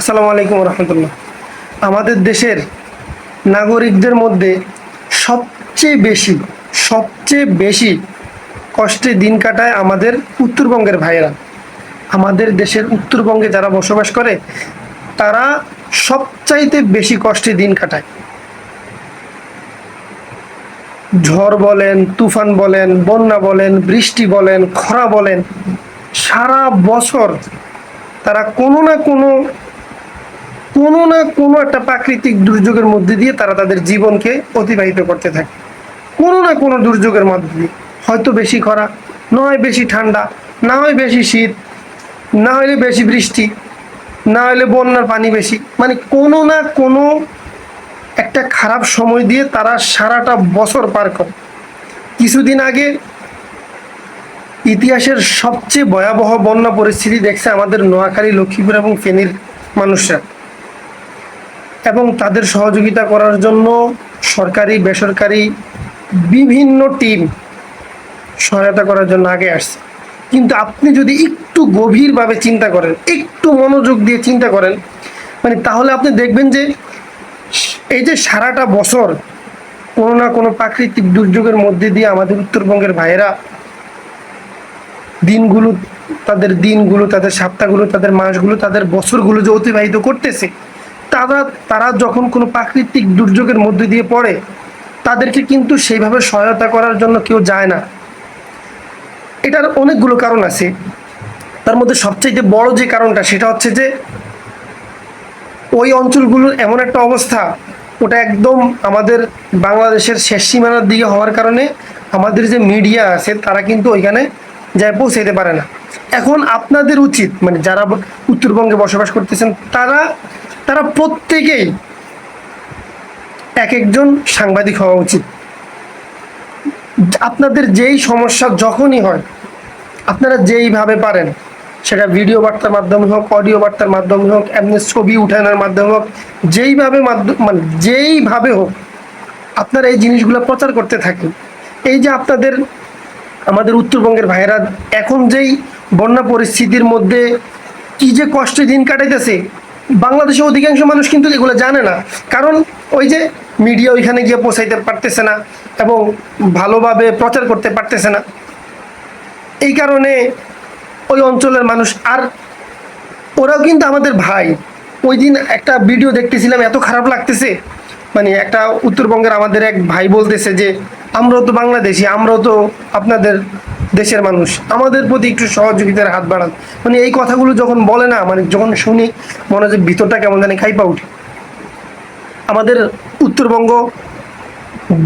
আসসালামু আলাইকুম রহমতুল্লাহ। আমাদের দেশের নাগরিকদের মধ্যে সবচেয়ে বেশি সবচেয়ে বেশি কষ্টে দিন কাটায় আমাদের উত্তরবঙ্গের ভাইয়েরা। আমাদের দেশের উত্তরবঙ্গে যারা বসবাস করে, তারা সবচাইতে বেশি কষ্টে দিন কাটায়। ঝড় বলেন, তুফান বলেন, বন্যা বলেন, বৃষ্টি বলেন, খরা বলেন, সারা বছর তারা কোনো না কোনো কোনো না কোনো একটা প্রাকৃতিক দুর্যোগের মধ্যে দিয়ে তারা তাদের জীবনকে অতিবাহিত করতে থাকে। কোনো না কোনো দুর্যোগের মধ্যে দিয়ে। হয়তো বেশি খরা নয় বেশি ঠান্ডা, না হয় বেশি শীত, না হলে বেশি বৃষ্টি, না হলে বন্যার পানি বেশি। মানে কোনো না কোনো একটা খারাপ সময় দিয়ে তারা সারাটা বছর পার করে। কিছুদিন আগে ইতিহাসের সবচেয়ে ভয়াবহ বন্যা পরিস্থিতি দেখছে আমাদের নোয়াখালী, লক্ষ্মীপুর এবং ফেনীর মানুষরা। এবং তাদের সহযোগিতা করার জন্য সরকারি, বেসরকারি বিভিন্ন টিম সহায়তা করার জন্য আগে আসছে। কিন্তু আপনি যদি একটু গভীরভাবে চিন্তা করেন, একটু মনোযোগ দিয়ে চিন্তা করেন মানে তাহলে আপনি দেখবেন যে এই যে সারাটা বছর কোনো না কোনো প্রাকৃতিক দুর্যোগের মধ্যে দিয়ে আমাদের উত্তরবঙ্গের ভাইয়েরা দিনগুলো, তাদের দিনগুলো, তাদের সপ্তাহগুলো, তাদের মাসগুলো, তাদের বছরগুলো যে অতিবাহিত করতেছে তারা তারা যখন কোনো প্রাকৃতিক দুর্যোগের মধ্যে দিয়ে পড়ে, তাদেরকে কিন্তু সেইভাবে সহায়তা করার জন্য কেউ যায় না। এটার অনেকগুলো কারণ আছে। তার মধ্যে সবচাইতে বড় যে কারণটা, সেটা হচ্ছে যে, ওই অঞ্চলগুলোর এমন একটা অবস্থা, ওটা একদম আমাদের বাংলাদেশের শেষ সীমানার দিকে হওয়ার কারণে আমাদের যে মিডিয়া আছে, তারা কিন্তু ওইখানে যায় পৌঁছাইতে পারে না। এখন আপনাদের উচিত মানে যারা উত্তরবঙ্গে বসবাস করতেছেন, তারা তারা প্রত্যেকেই এক একজন সাংবাদিক হওয়া উচিত। আপনাদের যেই সমস্যা যখনই হয়, আপনারা যেইভাবে পারেন, সেটা ভিডিও বার্তার মাধ্যমে হোক, অডিও বার্তার মাধ্যমে হোক, এমনি ছবি উঠানোর মাধ্যমে হোক, যেইভাবে মাধ্যম মানে যেইভাবে হোক, আপনারা এই জিনিসগুলো প্রচার করতে থাকেন। এই যে আপনাদের, আমাদের উত্তরবঙ্গের ভাইয়েরা এখন যেই বন্যা পরিস্থিতির মধ্যে কি যে কষ্টে দিন কাটাইতেছে বাংলাদেশের অধিকাংশ মানুষ কিন্তু এগুলো জানে না। কারণ ওই যে মিডিয়া ওইখানে গিয়ে পৌঁছাইতে পারতেছে না এবং ভালোভাবে প্রচার করতে পারতেছে না। এই কারণে ওই অঞ্চলের মানুষ আর ওরাও কিন্তু আমাদের ভাই। ওই দিন একটা ভিডিও দেখতেছিলাম, এত খারাপ লাগতেছে। মানে একটা উত্তরবঙ্গের আমাদের এক ভাই বলতেছে যে, আমরাও তো বাংলাদেশি, আমরাও তো আপনাদের দেশের মানুষ। আমাদের প্রতি একটু সহযোগিতার হাত বাড়ান। মানে এই কথাগুলো যখন বলে না মানে যখন শুনি, মনে হয় ভিতরটা কেমন জানি খাইপা উঠে। আমাদের উত্তরবঙ্গ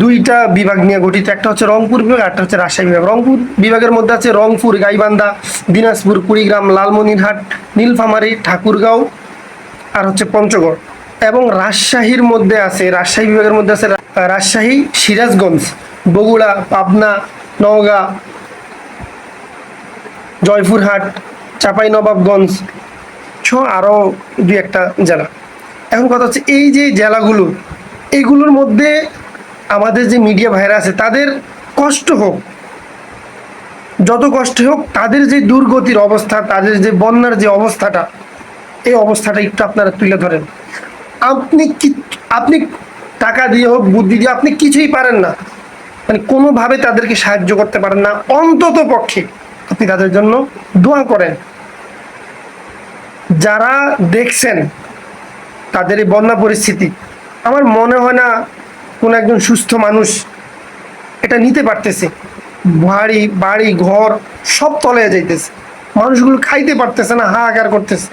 দুইটা বিভাগ নিয়ে গঠিত। একটা হচ্ছে রংপুর বিভাগ একটা হচ্ছে রাজশাহী বিভাগ। রংপুর বিভাগের মধ্যে আছে রংপুর, গাইবান্ধা, দিনাজপুর, কুড়িগ্রাম, লালমনিরহাট, নীলফামারী, ঠাকুরগাঁও, আর হচ্ছে পঞ্চগড়। এবং রাজশাহীর মধ্যে আছে, রাজশাহী বিভাগের মধ্যে আছে রাজশাহী, সিরাজগঞ্জ, বগুড়া, পাবনা, নওগাঁ জয়পুরহাট, চাঁপাইনবাবগঞ্জ সহ আরও দুই একটা জেলা। এখন কথা হচ্ছে এই যে জেলাগুলো এইগুলোর মধ্যে আমাদের যে মিডিয়া ভাইরা আছে, তাদের কষ্ট হোক, যত কষ্ট হোক, তাদের যে দুর্গতির অবস্থা, তাদের যে বন্যার যে অবস্থাটা, এই অবস্থাটা একটু আপনারা তুলে ধরেন। আপনি কি, আপনি টাকা দিয়ে হোক, বুদ্ধি দিয়ে, আপনি কিছুই পারেন না। মানে কোনোভাবে তাদেরকে সাহায্য করতে পারেন না, অন্তত পক্ষে। আপনি তাদের জন্য দোয়া করেন। যারা দেখছেন তাদের এই বন্যা পরিস্থিতি, আমার মনে হয় না কোনো একজন সুস্থ মানুষ এটা নিতে পারতেছে। বাড়ি বাড়ি, ঘর সব তলে যাইতেছে। মানুষগুলো খাইতে পারতেছে না, হাহাকার করতেছে।